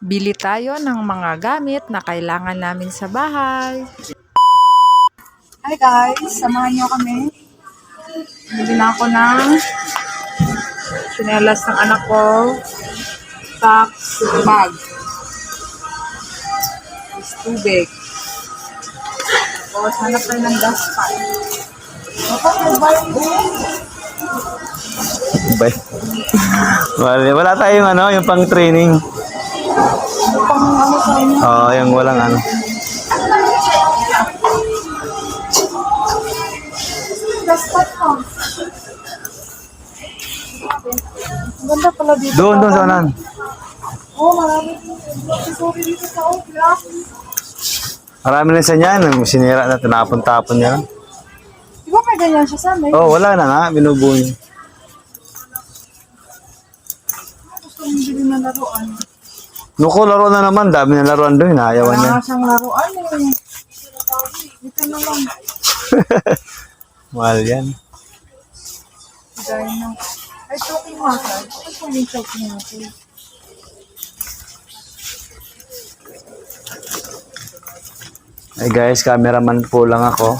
Bili tayo ng mga gamit na kailangan namin sa bahay. Hi guys, samahan niyo kami. Bili na ako ng chinelas ng anak ko. Socks, bag. Is tubig. Tapos hanap tayo ng dustpan. Bay. wala, wala tayong ano, yung pang training. Oo, yung walang ano. Ganda pala dito. Doon, doon sa. Oo, oh, marami. Sorry dito sa office. Marami rin sa niyan. Sinira na, tinapon-tapon niya. Di ba may ganyan siya sa amin? Oh, wala na nga. Binubuo niya. Gusto mong bili ng laruan. Nuko, laro na naman. Dami na laruan doon. Ayawan Wala niya. nga siyang laruan eh. Dito na lang. Mahal yan. Dahil na. Ay, choking massage. Po yung choking massage? Ay guys, cameraman po lang ako.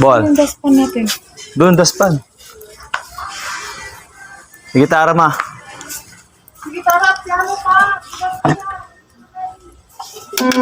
Ball. Yung dustpan natin. Doon, daspan. Sige, tara ma. Sige, tara. Piano pa. Saan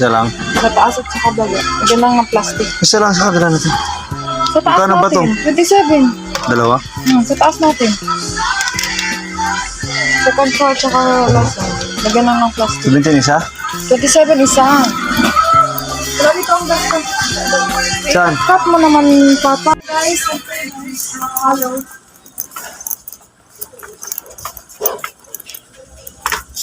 Isa lang. Sa taas at sa kababa. Ito lang ng plastic. Isa lang sa kabila natin. Sa taas Magkano ba natin. 27. Dalawa? Hmm, sa taas natin. Sa control tsaka last one. Lagyan lang ng plastic. 17 isa? 27 isa. Wala dito ang dustpan. Saan? Cut mo naman, Papa. Guys, hello.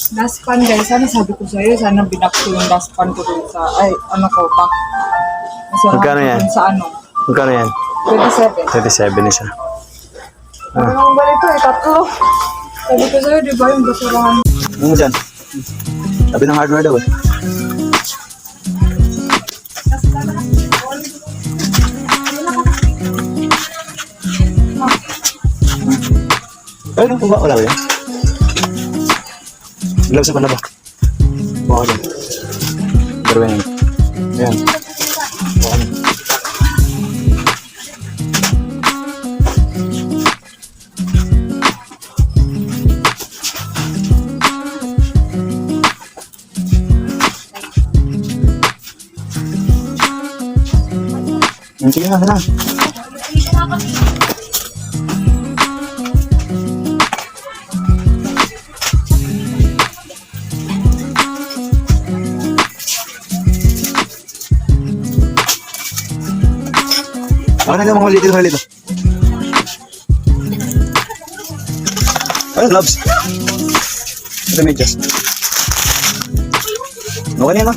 Dustpan guys, sana sabi ko sa'yo, sana binak ko yung dustpan ko dun sa, ay, ano ko, back. Masarap Magkano yan? Sa ano, Magkano yan? 27. 37 isa. Ano naman ba ito eh, tatlo. Sabi ko sa'yo, di ba yung basurahan? Ano dyan? Sabi ng hardware daw eh. Ay, ano po ba? Wala ba yan? Gloves pa na ba? Buka dyan. Yan. Ayan. Buka na. Sige na, na. Ako na mga hali dito. Ano, gloves? Ito medyas. Okay na yan, ma.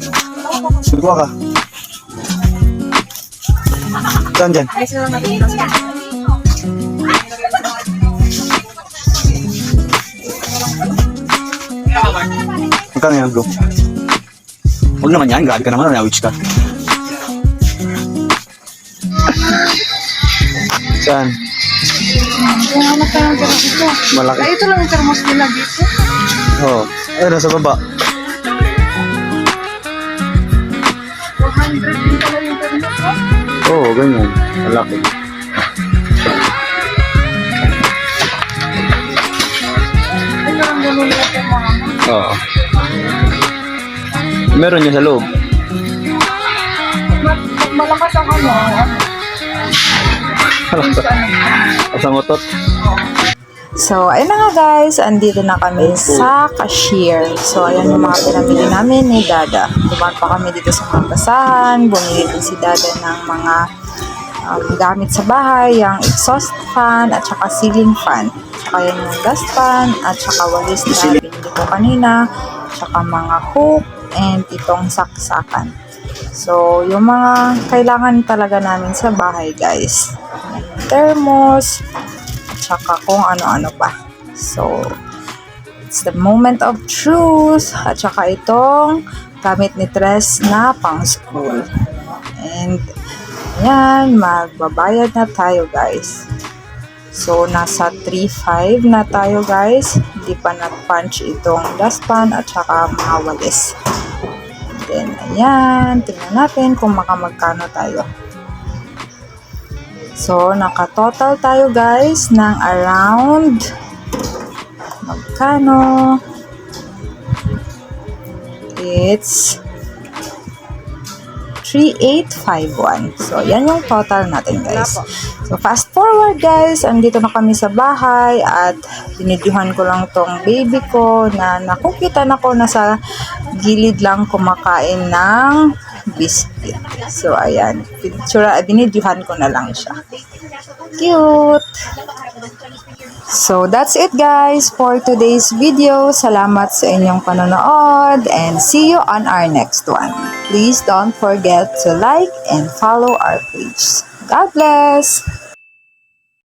Sugwa ka. Saan dyan? Magkano yan, bro? Huwag naman yan, grabe ka naman, na-witch ka. Saan? Anak ka ng thermos ito. Malaki. Ay, ito lang yung thermos nila dito. Oo. Oh. Ay, nasa baba. 400 din pala yung thermos ko. Oo, oh, ganyan. Malaki. Ito lang ganun mga Oo. Meron yun sa loob. Malakas ang ano, ano, Asang. So, ayun na nga guys, andito na kami sa cashier. So, ayan yung mga pinamili namin ni Dada. Dumaan pa kami dito sa mga basahan, bumili din si Dada ng mga um, gamit sa bahay, yung exhaust fan, at saka ceiling fan. Saka yan yung dust fan, at saka walis na binili ko kanina, saka mga hook, and itong saksakan. So, yung mga kailangan talaga namin sa bahay, guys. Thermos, at saka kung ano-ano pa. So, it's the moment of truth. At saka itong gamit ni Tres na pang school. And, yan, magbabayad na tayo, guys. So, nasa 3.5 na tayo, guys. Hindi pa na-punch itong dustpan at saka mga walis. Ayan. Tingnan natin kung makamagkano tayo. So, naka-total tayo guys ng around magkano? It's 3851. So, yan yung total natin guys. So, fast forward guys, andito na kami sa bahay at binidyuhan ko lang tong baby ko na nakukita na ko na sa gilid lang kumakain ng biscuit. So, ayan. Picture, binidyuhan ko na lang siya. Cute! So, that's it guys for today's video. Salamat sa inyong panonood and see you on our next one. Please don't forget to like and follow our page. God bless!